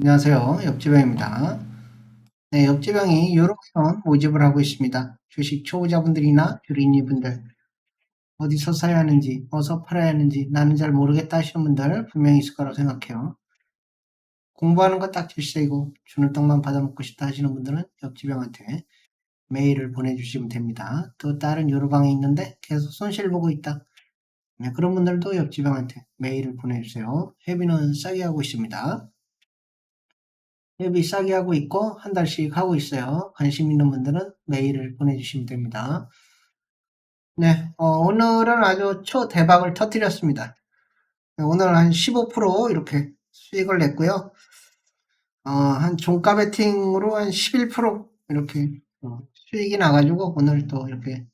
안녕하세요. 역지병입니다. 네, 역지병이 유로회원 모집을 하고 있습니다. 주식 초보자분들이나 주린이분들 어디서 사야 하는지, 어디서 팔아야 하는지 나는 잘 모르겠다 하시는 분들 분명히 있을 거라고 생각해요. 공부하는 거 딱 질색이고 주는 떡만 받아먹고 싶다 하시는 분들은 역지병한테 메일을 보내주시면 됩니다. 또 다른 유로방에 있는데 계속 손실 보고 있다. 네, 그런 분들도 역지병한테 메일을 보내주세요. 회비는 싸게 하고 있습니다. 회비 싸게 하고 있고 한 달씩 하고 있어요. 관심 있는 분들은 메일을 보내주시면 됩니다. 네, 어, 오늘은 아주 초대박을 터뜨렸습니다. 네, 오늘 한 15% 이렇게 수익을 냈고요. 어, 한 종가 베팅으로 한 11% 이렇게 어, 수익이 나가지고 오늘 또 이렇게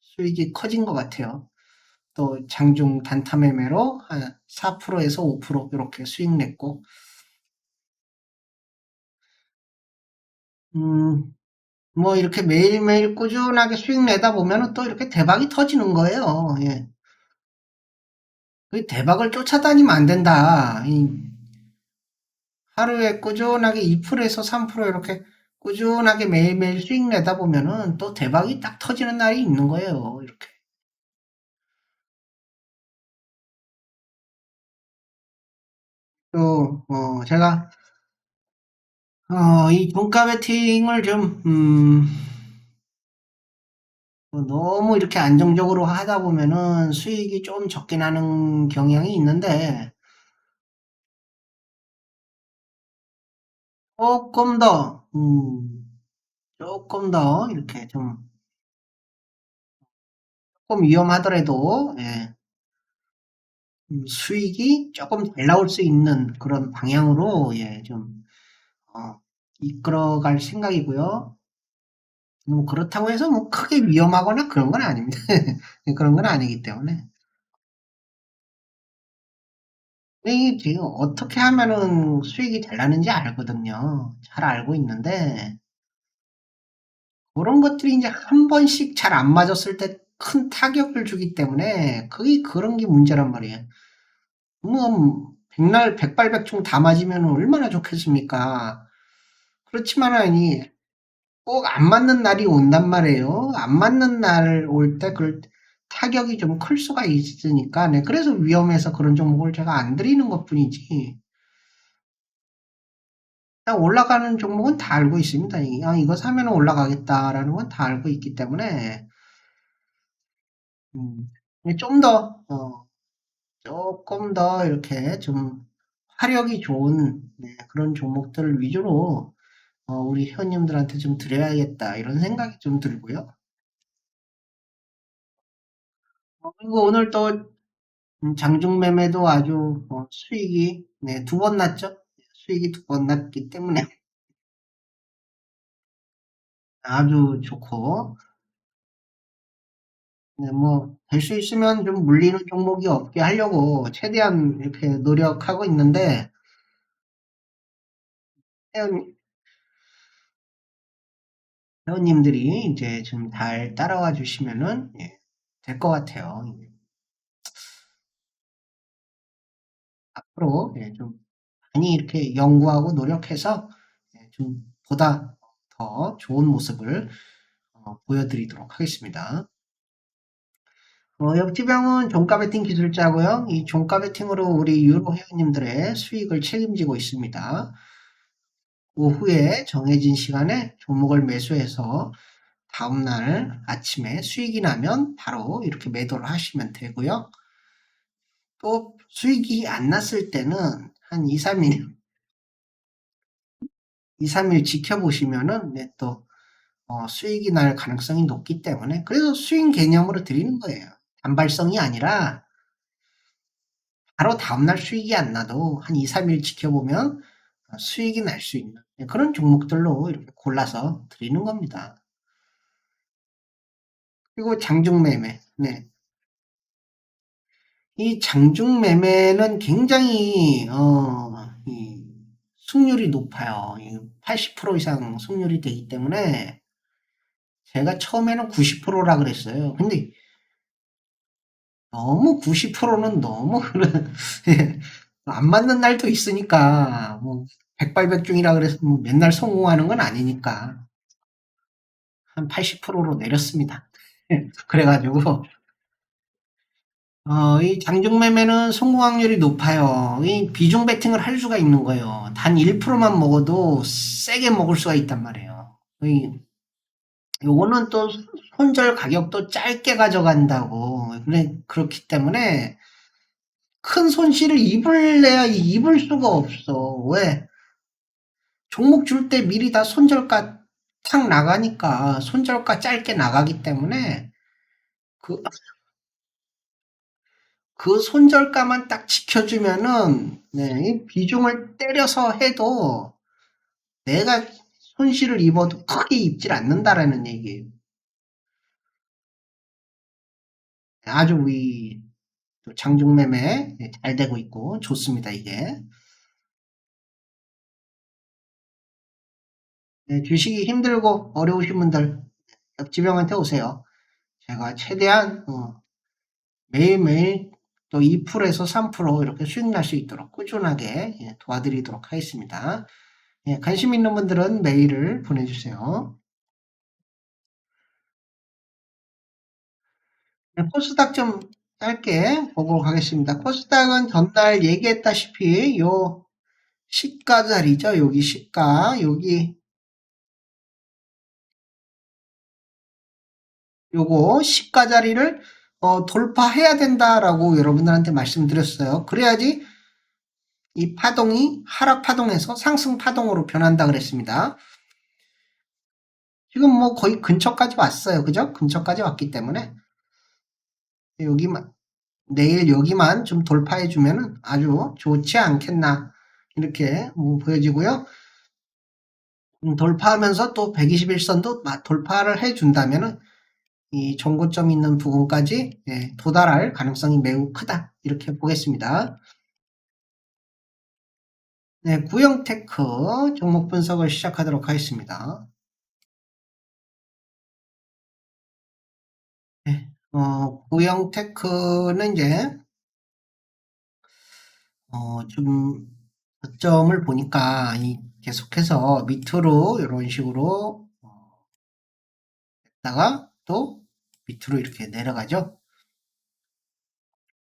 수익이 커진 것 같아요. 또 장중 단타 매매로 한 4%에서 5% 이렇게 수익 냈고 음, 뭐 이렇게 매일매일 꾸준하게 수익 내다 보면은 또 이렇게 대박이 터지는 거예요. 예. 그 대박을 쫓아다니면 안 된다. 이 하루에 꾸준하게 2%에서 3% 이렇게 꾸준하게 매일매일 수익 내다 보면은 또 대박이 딱 터지는 날이 있는 거예요. 이렇게. 또, 어, 제가, 어, 이 종가 베팅을 좀, 음, 뭐 너무 이렇게 안정적으로 하다 보면은 수익이 좀 적게 나는 경향이 있는데, 조금 더, 음, 조금 더 이렇게 좀 조금 위험하더라도 예, 음, 수익이 조금 잘 나올 수 있는 그런 방향으로 예, 좀 어, 이끌어갈 생각이고요. 뭐 그렇다고 해서 뭐 크게 위험하거나 그런 건 아닙니다. 그런 건 아니기 때문에 이 지금 어떻게 하면은 수익이 잘 나는지 알거든요. 잘 알고 있는데 그런 것들이 이제 한 번씩 잘 안 맞았을 때 큰 타격을 주기 때문에 그게 그런 게 문제란 말이에요. 뭐 백날 백발백중 다 맞으면 얼마나 좋겠습니까? 그렇지만 아니 꼭 안 맞는 날이 온단 말이에요. 안 맞는 날 올 때 그 타격이 좀 클 수가 있으니까 네, 그래서 위험해서 그런 종목을 제가 안 드리는 것뿐이지. 올라가는 종목은 다 알고 있습니다. 아, 이거 사면 올라가겠다라는 건 다 알고 있기 때문에 음, 좀 더, 어, 조금 더 이렇게 좀 화력이 좋은 네, 그런 종목들을 위주로 어, 우리 회원님들한테 좀 드려야겠다 이런 생각이 좀 들고요. 어, 그리고 오늘 또 음, 장중 매매도 아주 어, 수익이 네, 두 번 났죠. 수익이 두 번 났기 때문에 아주 좋고 네, 뭐될 수 있으면 좀 물리는 종목이 없게 하려고 최대한 이렇게 노력하고 있는데 회원님들이 이제 좀 잘 따라와 주시면은 예, 될것 같아요. 앞으로 예, 좀 많이 이렇게 연구하고 노력해서 예, 좀 보다 더 좋은 모습을 어, 보여드리도록 하겠습니다. 어, 역지병은 종가 베팅 기술자고요. 이 종가 베팅으로 우리 유로 회원님들의 수익을 책임지고 있습니다. 오후에 정해진 시간에 종목을 매수해서 다음날 아침에 수익이 나면 바로 이렇게 매도를 하시면 되고요. 또 수익이 안 났을 때는 한 2, 3일 2, 3일 지켜보시면은 네, 또 어, 수익이 날 가능성이 높기 때문에 그래서 수익 개념으로 드리는 거예요. 단발성이 아니라 바로 다음날 수익이 안 나도 한 2, 3일 지켜보면 어, 수익이 날 수 있는 네, 그런 종목들로 이렇게 골라서 드리는 겁니다. 그리고 장중 매매. 네. 이 장중 매매는 굉장히 어, 이 승률이 높아요. 80% 이상 승률이 되기 때문에 제가 처음에는 90%라 그랬어요. 근데 너무 90%는 너무 안 맞는 날도 있으니까 뭐 백발백중이라 그래서 뭐 맨날 성공하는 건 아니니까 한 80%로 내렸습니다. 그래가지고 어, 이 장중매매는 성공 확률이 높아요. 이 비중 베팅을 할 수가 있는 거예요. 단 1%만 먹어도 세게 먹을 수가 있단 말이에요. 이, 요거는 또 손절 가격도 짧게 가져간다고. 그래, 그렇기 때문에 큰 손실을 입을래야 입을 수가 없어. 왜? 종목 줄 때 미리 다 손절가 탁 나가니까 손절가 짧게 나가기 때문에 그, 그 손절가만 딱 지켜주면은 네, 이 비중을 때려서 해도 내가 손실을 입어도 크게 입질 않는다라는 얘기예요. 아주 이 장중매매 잘 되고 있고 좋습니다 이게. 네, 주식이 힘들고 어려우신 분들 옆집형한테 오세요. 제가 최대한 어, 매일매일 또 2%에서 3% 이렇게 수익 날 수 있도록 꾸준하게 예, 도와드리도록 하겠습니다. 예, 관심 있는 분들은 메일을 보내주세요. 네, 코스닥 좀 짧게 보고 가겠습니다. 코스닥은 전날 얘기했다시피 요 시가 자리죠. 여기 시가 여기 요거 시가 자리를 어, 돌파해야 된다라고 여러분들한테 말씀드렸어요. 그래야지 이 파동이 하락 파동에서 상승 파동으로 변한다 그랬습니다. 지금 뭐 거의 근처까지 왔어요. 그죠? 근처까지 왔기 때문에 여기만 내일 여기만 좀 돌파해 주면은 아주 좋지 않겠나 이렇게 뭐 보여지고요. 음, 돌파하면서 또 121선도 돌파를 해 준다면은 이 정고점 있는 부분까지 예, 도달할 가능성이 매우 크다 이렇게 보겠습니다. 네, 구형테크 종목 분석을 시작하도록 하겠습니다. 네, 어, 구형 테크는 이제 어, 좀 저점을 보니까 이 계속해서 밑으로 이런 식으로 어, 했다가 또 밑으로 이렇게 내려가죠.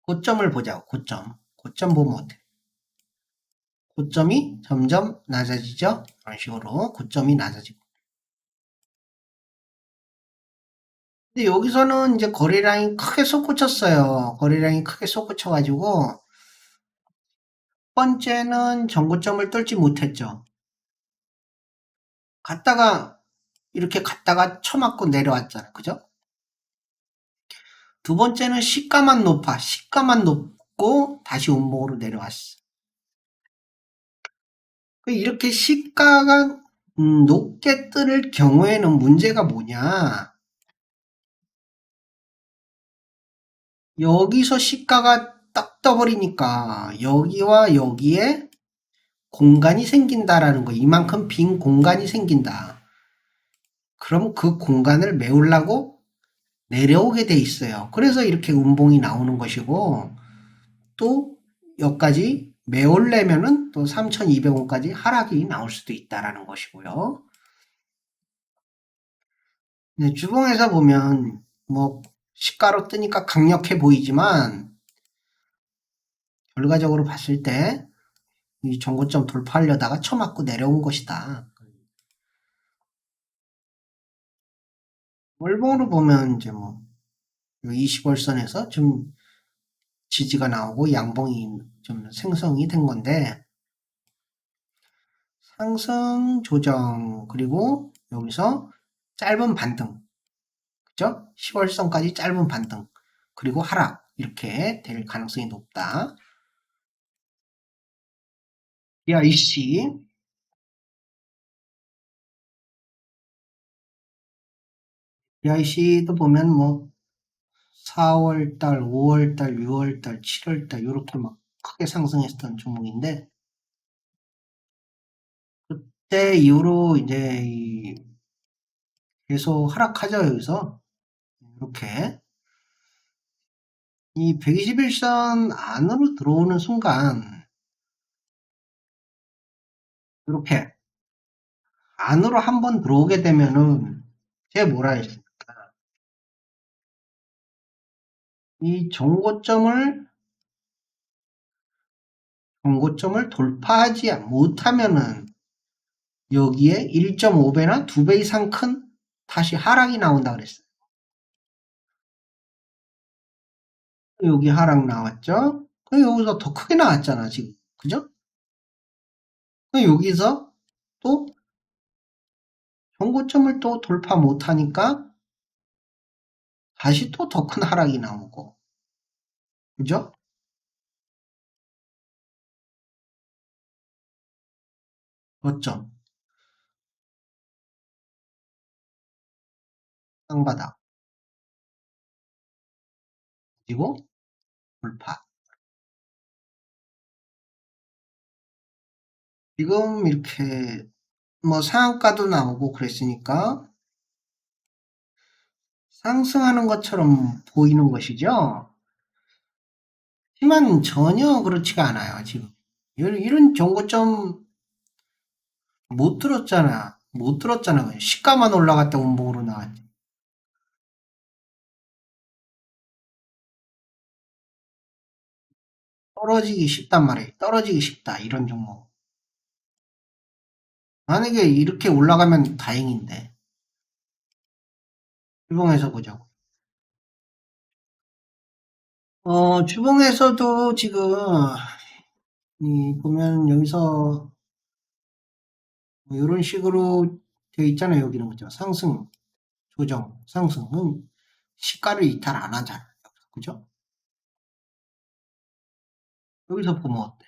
고점을 보자. 고점. 고점 보면 어때? 고점이 점점 낮아지죠. 이런 식으로 고점이 낮아지고. 근데 여기서는 이제 거래량이 크게 솟구쳤어요. 거래량이 크게 솟구쳐가지고 첫 번째는 전고점을 뚫지 못했죠. 갔다가 이렇게 갔다가 쳐맞고 내려왔잖아. 그죠? 두 번째는 시가만 높아. 시가만 높고 다시 운봉으로 내려왔어. 그 이렇게 시가가 음, 높게 뜨는 경우에는 문제가 뭐냐? 여기서 시가가 딱 떠버리니까 여기와 여기에 공간이 생긴다라는 거. 이만큼 빈 공간이 생긴다. 그럼 그 공간을 메우려고 내려오게 돼 있어요. 그래서 이렇게 운봉이 나오는 것이고 또 여기까지 메우려면은 또 3,200원까지 하락이 나올 수도 있다라는 것이고요. 네, 주봉에서 보면 뭐 시가로 뜨니까 강력해 보이지만 결과적으로 봤을 때이 정고점 돌파하려다가 쳐맞고 내려온 것이다. 월봉으로 보면 이제 뭐 20월선에서 좀 지지가 나오고 양봉이 좀 생성이 된 건데 상승 조정 그리고 여기서 짧은 반등 그죠? 10월선까지 짧은 반등 그리고 하락 이렇게 될 가능성이 높다. BIC BIC도 보면 뭐 4월달, 5월달, 6월달, 7월달 이렇게 막 크게 상승했던 종목인데 그때 이후로 이제 계속 하락하죠 여기서 이렇게 이 121선 안으로 들어오는 순간 이렇게 안으로 한 번 들어오게 되면은 제가 뭐라 했습니까? 이 정고점을 정고점을 돌파하지 못하면은 여기에 1.5배나 2배 이상 큰 다시 하락이 나온다 그랬어요. 여기 하락 나왔죠? 그럼 여기서 더 크게 나왔잖아, 지금. 그죠? 그럼 여기서 또 정고점을 또 돌파 못하니까 다시 또 더 큰 하락이 나오고. 그죠? 어점 땅바닥. 그리고 돌파. 지금 이렇게 뭐 상한가도 나오고 그랬으니까 상승하는 것처럼 보이는 것이죠. 하지만 전혀 그렇지가 않아요, 지금. 이런, 정고점 못 들었잖아. 못 들었잖아. 시가만 올라갔다 운봉으로 나왔지. 떨어지기 쉽단 말이에요. 떨어지기 쉽다. 이런 종목. 만약에 이렇게 올라가면 다행인데. 주봉에서 보자고. 어, 주봉에서도 지금, 이, 보면 여기서, 뭐 이런 식으로 되어 있잖아요. 여기는 그죠? 상승, 조정, 상승은 시가를 이탈 안 하잖아요. 그죠? 여기서 보면 어때?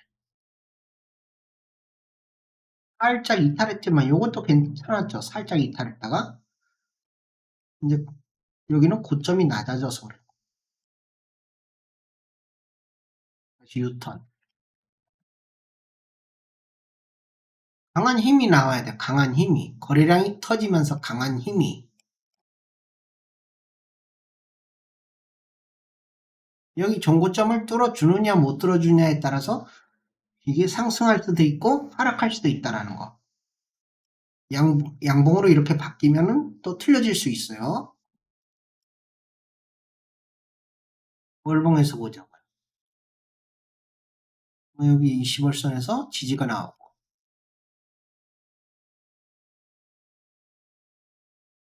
살짝 이탈했지만 이것도 괜찮았죠. 살짝 이탈했다가 이제 여기는 고점이 낮아져서 그래. 다시 유턴. 강한 힘이 나와야 돼. 강한 힘이. 거래량이 터지면서 강한 힘이. 여기 정고점을 뚫어주느냐 못 뚫어주느냐에 따라서 이게 상승할 수도 있고 하락할 수도 있다라는 거. 양, 양봉으로 이렇게 바뀌면은 또 틀려질 수 있어요. 월봉에서 보자고요. 여기 20월선에서 지지가 나오고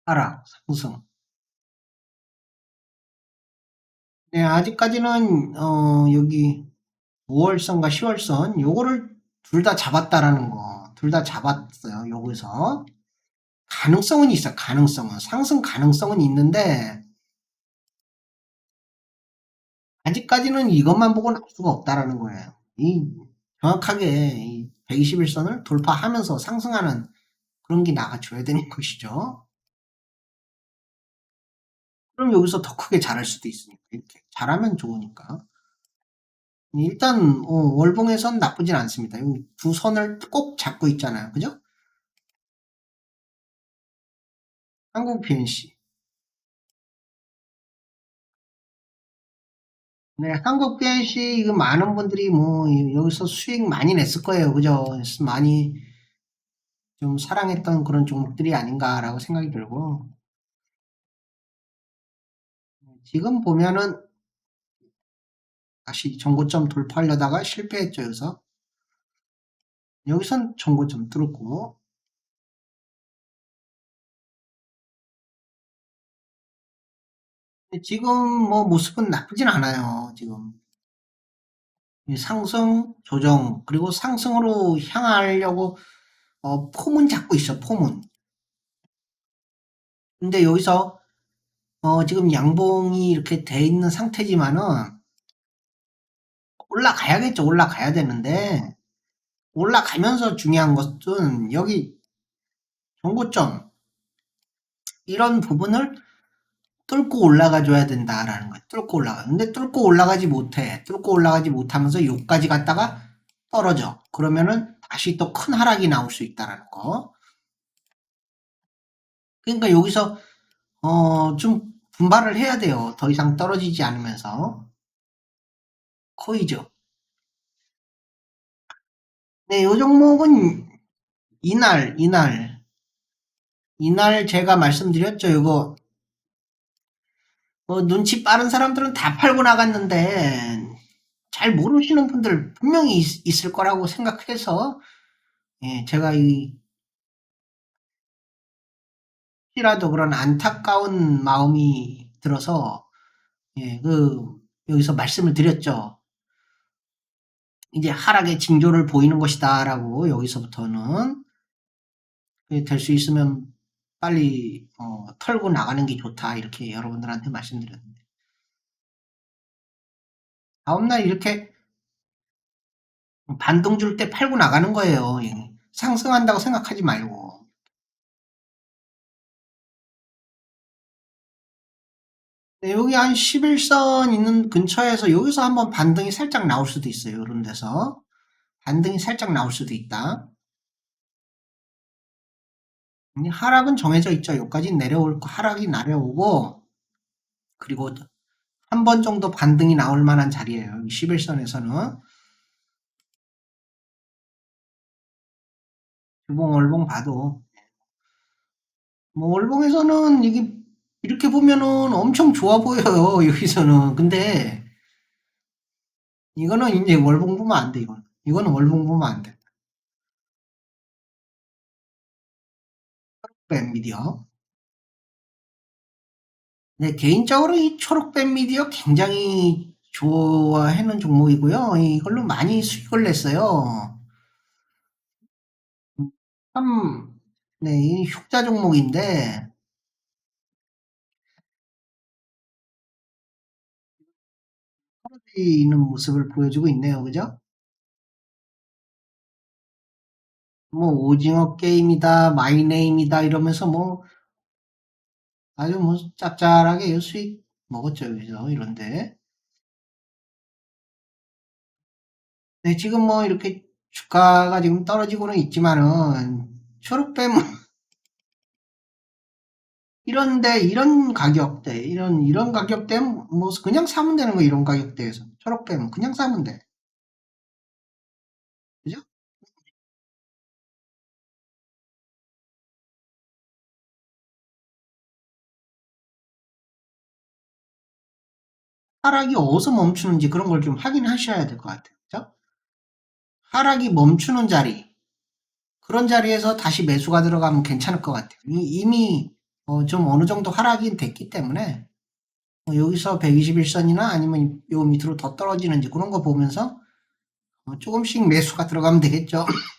하락, 상승. 네, 아직까지는 어, 여기 5월선과 10월선 요거를 둘 다 잡았다라는 거. 둘 다 잡았어요. 여기서. 가능성은 있어. 가능성은. 상승 가능성은 있는데 아직까지는 이것만 보고는 알 수가 없다라는 거예요. 이 정확하게 이 121선을 돌파하면서 상승하는 그런 게 나가줘야 되는 것이죠. 그럼 여기서 더 크게 자랄 수도 있으니까 이렇게 잘하면 좋으니까 일단 어, 월봉에선 나쁘진 않습니다. 두 선을 꼭 잡고 있잖아요. 그죠? 한국 PNC 네, 한국 PNC 이거 많은 분들이 뭐 여기서 수익 많이 냈을 거예요. 그죠? 많이 좀 사랑했던 그런 종목들이 아닌가라고 생각이 들고 지금 보면은 다시 정고점 돌파하려다가 실패했죠. 여기서 여기선 정고점 뚫었고 지금 뭐 모습은 나쁘진 않아요. 지금 상승, 조정 그리고 상승으로 향하려고 어, 폼은 잡고 있어. 폼은. 근데 여기서 어, 지금 양봉이 이렇게 돼 있는 상태지만은 올라가야겠죠. 올라가야 되는데 올라가면서 중요한 것은 여기 정고점 이런 부분을 뚫고 올라가 줘야 된다라는 거예요. 뚫고 올라가. 근데 뚫고 올라가지 못해. 뚫고 올라가지 못하면서 여기까지 갔다가 떨어져. 그러면은 다시 또 큰 하락이 나올 수 있다라는 거. 그러니까 여기서 어, 좀 분발을 해야 돼요. 더 이상 떨어지지 않으면서. 코이죠. 네, 요 종목은 이날, 이날, 이날 제가 말씀드렸죠. 이거 뭐 눈치 빠른 사람들은 다 팔고 나갔는데 잘 모르시는 분들 분명히 있, 을 거라고 생각해서 예, 제가 이 혹시라도 그런 안타까운 마음이 들어서 예, 그 여기서 말씀을 드렸죠. 이제 하락의 징조를 보이는 것이다라고 여기서부터는 될 수 있으면 빨리 어, 털고 나가는 게 좋다 이렇게 여러분들한테 말씀드렸는데 다음날 이렇게 반동 줄때 팔고 나가는 거예요. 예. 상승한다고 생각하지 말고 네, 여기 한 11선 있는 근처에서 여기서 한번 반등이 살짝 나올 수도 있어요. 이런 데서 반등이 살짝 나올 수도 있다. 하락은 정해져 있죠. 여기까지 내려올 하락이 내려오고 그리고 한 번 정도 반등이 나올 만한 자리예요. 11선에서는 주봉 월봉 봐도 뭐 월봉에서는 이게 이렇게 보면은 엄청 좋아 보여요. 여기서는 근데 이거는 이제 월봉 보면 안 돼. 이건 이거는 월봉 보면 안 돼. 초록뱀 미디어. 네, 개인적으로 이 초록뱀 미디어 굉장히 좋아하는 종목이고요. 이걸로 많이 수익을 냈어요. 참, 네, 이 흉자 종목인데, 떨어지는 모습을 보여주고 있네요. 그죠? 뭐, 오징어 게임이다, 마이네임이다, 이러면서 뭐, 아주 뭐, 짭짤하게 수익 먹었죠. 여기서, 이런데. 네, 지금 뭐, 이렇게 주가가 지금 떨어지고는 있지만은, 초록뱀, 이런데, 이런 가격대, 이런, 이런 가격대, 뭐, 그냥 사면 되는 거, 이런 가격대에서. 초록뱀은 그냥 사면 돼. 그죠? 하락이 어디서 멈추는지 그런 걸 좀 확인하셔야 될 것 같아요. 그죠? 하락이 멈추는 자리, 그런 자리에서 다시 매수가 들어가면 괜찮을 것 같아요. 이미 어, 좀 어느 정도 하락이 됐기 때문에 어, 여기서 121선이나 아니면 요 밑으로 더 떨어지는지 그런 거 보면서 어, 조금씩 매수가 들어가면 되겠죠.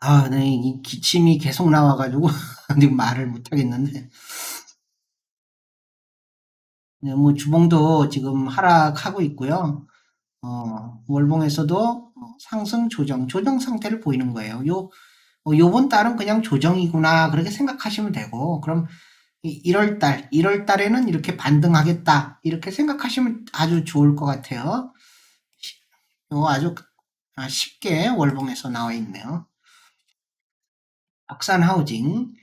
아, 네, 이 기침이 계속 나와가지고 지금 말을 못 하겠는데. 네, 뭐 주봉도 지금 하락하고 있고요. 어, 월봉에서도 상승 조정, 조정 상태를 보이는 거예요. 요, 어, 요번 달은 그냥 조정이구나. 그렇게 생각하시면 되고, 그럼 1월 달, 1월 달에는 이렇게 반등하겠다. 이렇게 생각하시면 아주 좋을 것 같아요. 요 아주 아, 쉽게 월봉에서 나와 있네요. 덕산 하우징.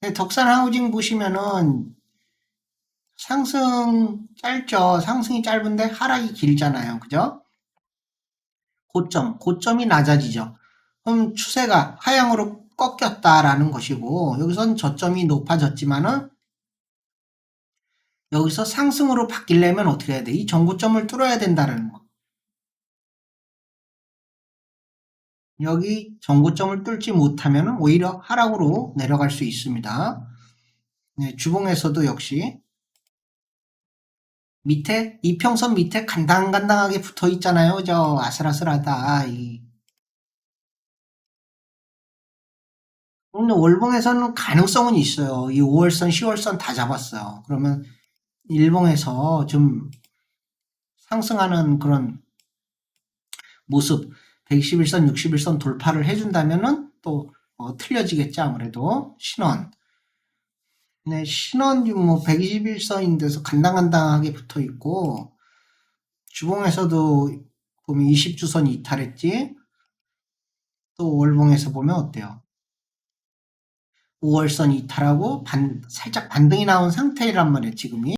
네, 덕산 하우징 보시면은 상승 짧죠. 상승이 짧은데 하락이 길잖아요. 그죠? 고점, 고점이 낮아지죠. 그럼 추세가 하향으로 꺾였다라는 것이고 여기선 저점이 높아졌지만은 여기서 상승으로 바뀌려면 어떻게 해야 돼? 이 전고점을 뚫어야 된다는 거. 여기 전고점을 뚫지 못하면 오히려 하락으로 내려갈 수 있습니다. 네, 주봉에서도 역시 밑에 이평선 밑에 간당간당하게 붙어 있잖아요. 저 아슬아슬하다. 이. 오늘 월봉에서는 가능성은 있어요. 이 5월선, 10월선 다 잡았어요. 그러면 일봉에서 좀 상승하는 그런 모습 121선, 61선 돌파를 해준다면은 또 어, 틀려지겠죠. 아무래도 신원 네, 신원 뭐 121선인데서 간당간당하게 붙어 있고 주봉에서도 보면 20주선이 이탈했지. 또 월봉에서 보면 어때요? 5월선 이탈하고 반, 살짝 반등이 나온 상태란 말이에요, 지금이.